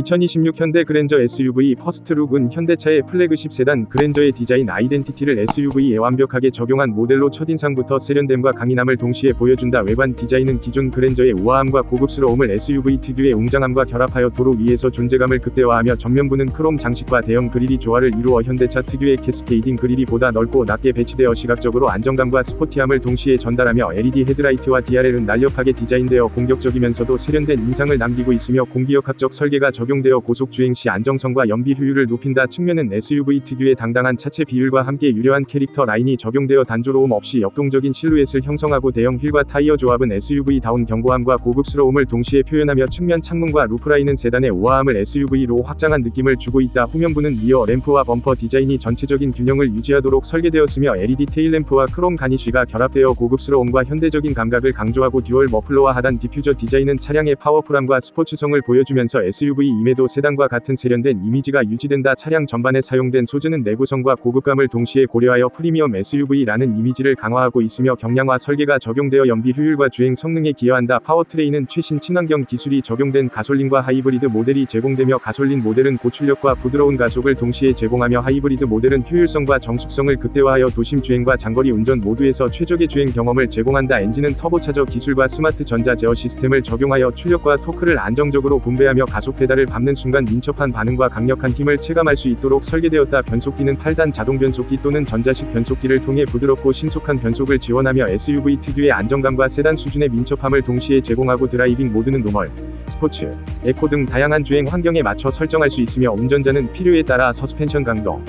2026 현대 그랜저 SUV 퍼스트룩은 현대차의 플래그십 세단 그랜저의 디자인 아이덴티티를 SUV에 완벽하게 적용한 모델로 첫인상부터 세련됨과 강인함을 동시에 보여준다. 외관 디자인은 기존 그랜저의 우아함과 고급스러움을 SUV 특유의 웅장함과 결합하여 도로 위에서 존재감을 극대화하며 전면부는 크롬 장식과 대형 그릴이 조화를 이루어 현대차 특유의 캐스케이딩 그릴이 보다 넓고 낮게 배치되어 시각적으로 안정감과 스포티함을 동시에 전달하며 LED 헤드라이트와 DRL은 날렵하게 디자인되어 공격적이면서도 세련된 인상을 남기고 있으며 공기역학적 설계가 적용 되어 고속 주행 시 안정성과 연비 효율을 높인다. 측면은 SUV 특유의 당당한 차체 비율과 함께 유려한 캐릭터 라인이 적용되어 단조로움 없이 역동적인 실루엣을 형성하고 대형 휠과 타이어 조합은 SUV다운 견고함과 고급스러움을 동시에 표현하며 측면 창문과 루프라인은 세단의 우아함을 SUV로 확장한 느낌을 주고 있다. 후면부는 리어 램프와 범퍼 디자인이 전체적인 균형을 유지하도록 설계되었으며 LED 테일램프와 크롬 가니쉬가 결합되어 고급스러움과 현대적인 감각을 강조하고 듀얼 머플러와 하단 디퓨저 디자인은 차량의 파워풀함과 스포츠성을 보여주면서 SUV 임에도 세단과 같은 세련된 이미지가 유지된다. 차량 전반에 사용된 소재는 내구성과 고급감을 동시에 고려하여 프리미엄 SUV라는 이미지를 강화하고 있으며 경량화 설계가 적용되어 연비 효율과 주행 성능에 기여한다. 파워트레인은 최신 친환경 기술이 적용된 가솔린과 하이브리드 모델이 제공되며 가솔린 모델은 고출력과 부드러운 가속을 동시에 제공하며 하이브리드 모델은 효율성과 정숙성을 극대화하여 도심 주행과 장거리 운전 모두에서 최적의 주행 경험을 제공한다. 엔진은 터보차저 기술과 스마트 전자 제어 시스템을 적용하여 출력과 토크를 안정적으로 분배하며 가속 페달을 밟는 순간 민첩한 반응과 강력한 힘을 체감할 수 있도록 설계되었다. 변속기는 8단 자동 변속기 또는 전자식 변속기를 통해 부드럽고 신속한 변속을 지원하며 SUV 특유의 안정감과 세단 수준의 민첩함을 동시에 제공하고 드라이빙 모드는 노멀, 스포츠, 에코 등 다양한 주행 환경에 맞춰 설정할 수 있으며 운전자는 필요에 따라 서스펜션 강도,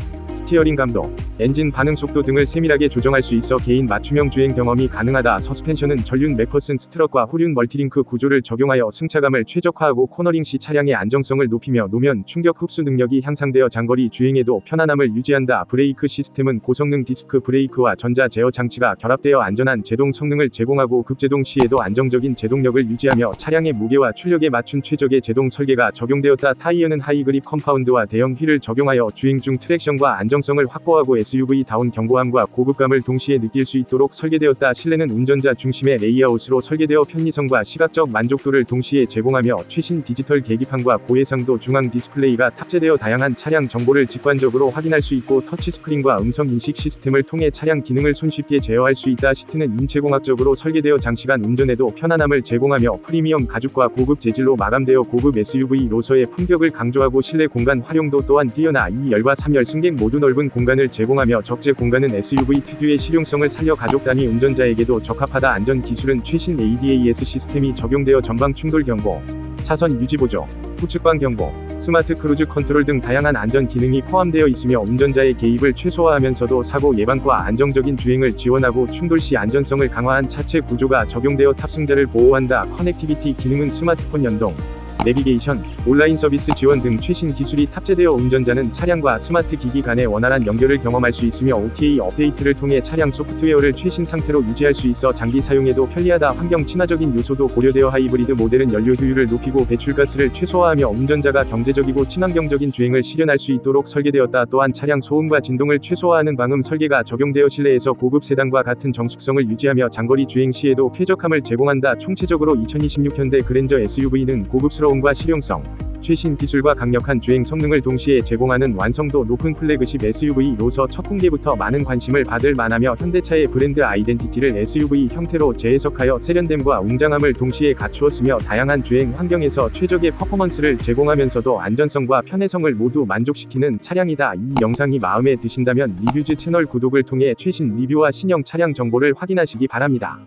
스티어링 감도, 엔진 반응 속도 등을 세밀하게 조정할 수 있어 개인 맞춤형 주행 경험이 가능하다. 서스펜션은 전륜 맥퍼슨 스트럿과 후륜 멀티링크 구조를 적용하여 승차감을 최적화하고 코너링 시 차량의 안정성을 높이며 노면 충격 흡수 능력이 향상되어 장거리 주행에도 편안함을 유지한다. 브레이크 시스템은 고성능 디스크 브레이크와 전자 제어 장치가 결합되어 안전한 제동 성능을 제공하고 급제동 시에도 안정적인 제동력을 유지하며 차량의 무게와 출력에 맞춘 최적의 제동 설계가 적용되었다. 타이어는 하이그립 컴파운드와 대형 휠을 적용하여 주행 중 트랙션과 안정 성을 확보하고 SUV다운 견고함과 고급감을 동시에 느낄 수 있도록 설계되었다. 실내는 운전자 중심의 레이아웃으로 설계되어 편리성과 시각적 만족도를 동시에 제공하며 최신 디지털 계기판과 고해상도 중앙 디스플레이가 탑재되어 다양한 차량 정보를 직관적으로 확인할 수 있고 터치스크린과 음성 인식 시스템을 통해 차량 기능을 손쉽게 제어할 수 있다. 시트는 인체공학적으로 설계되어 장시간 운전에도 편안함을 제공하며 프리미엄 가죽과 고급 재질로 마감되어 고급 SUV로서의 품격을 강조하고 실내 공간 활용도 또한 뛰어나 2열과 3열 승객 모두 넓은 공간을 제공하며 적재 공간은 SUV 특유의 실용성을 살려 가족 단위 운전자에게도 적합하다. 안전 기술은 최신 ADAS 시스템이 적용되어 전방 충돌 경고, 차선 유지 보조, 후측방 경보, 스마트 크루즈 컨트롤 등 다양한 안전 기능이 포함되어 있으며 운전자의 개입을 최소화하면서도 사고 예방과 안정적인 주행을 지원하고 충돌 시 안전성을 강화한 차체 구조가 적용되어 탑승자를 보호한다. 커넥티비티 기능은 스마트폰 연동, 내비게이션, 온라인 서비스 지원 등 최신 기술이 탑재되어 운전자는 차량과 스마트 기기 간의 원활한 연결을 경험할 수 있으며 OTA 업데이트를 통해 차량 소프트웨어를 최신 상태로 유지할 수 있어 장기 사용에도 편리하다. 환경 친화적인 요소도 고려되어 하이브리드 모델은 연료 효율을 높이고 배출가스를 최소화하며 운전자가 경제적이고 친환경적인 주행을 실현할 수 있도록 설계되었다. 또한 차량 소음과 진동을 최소화하는 방음 설계가 적용되어 실내에서 고급 세단과 같은 정숙성을 유지하며 장거리 주행 시에도 쾌적함을 제공한다. 총체적으로 2026 현대 그랜저 SUV는 고급스러운 과 실용성, 최신 기술과 강력한 주행 성능을 동시에 제공하는 완성도 높은 플래그십 SUV로서 첫 공개부터 많은 관심을 받을 만하며 현대차의 브랜드 아이덴티티를 SUV 형태로 재해석하여 세련됨과 웅장함을 동시에 갖추었으며 다양한 주행 환경에서 최적의 퍼포먼스를 제공하면서도 안전성과 편의성을 모두 만족시키는 차량이다. 이 영상이 마음에 드신다면 리뷰즈 채널 구독을 통해 최신 리뷰와 신형 차량 정보를 확인하시기 바랍니다.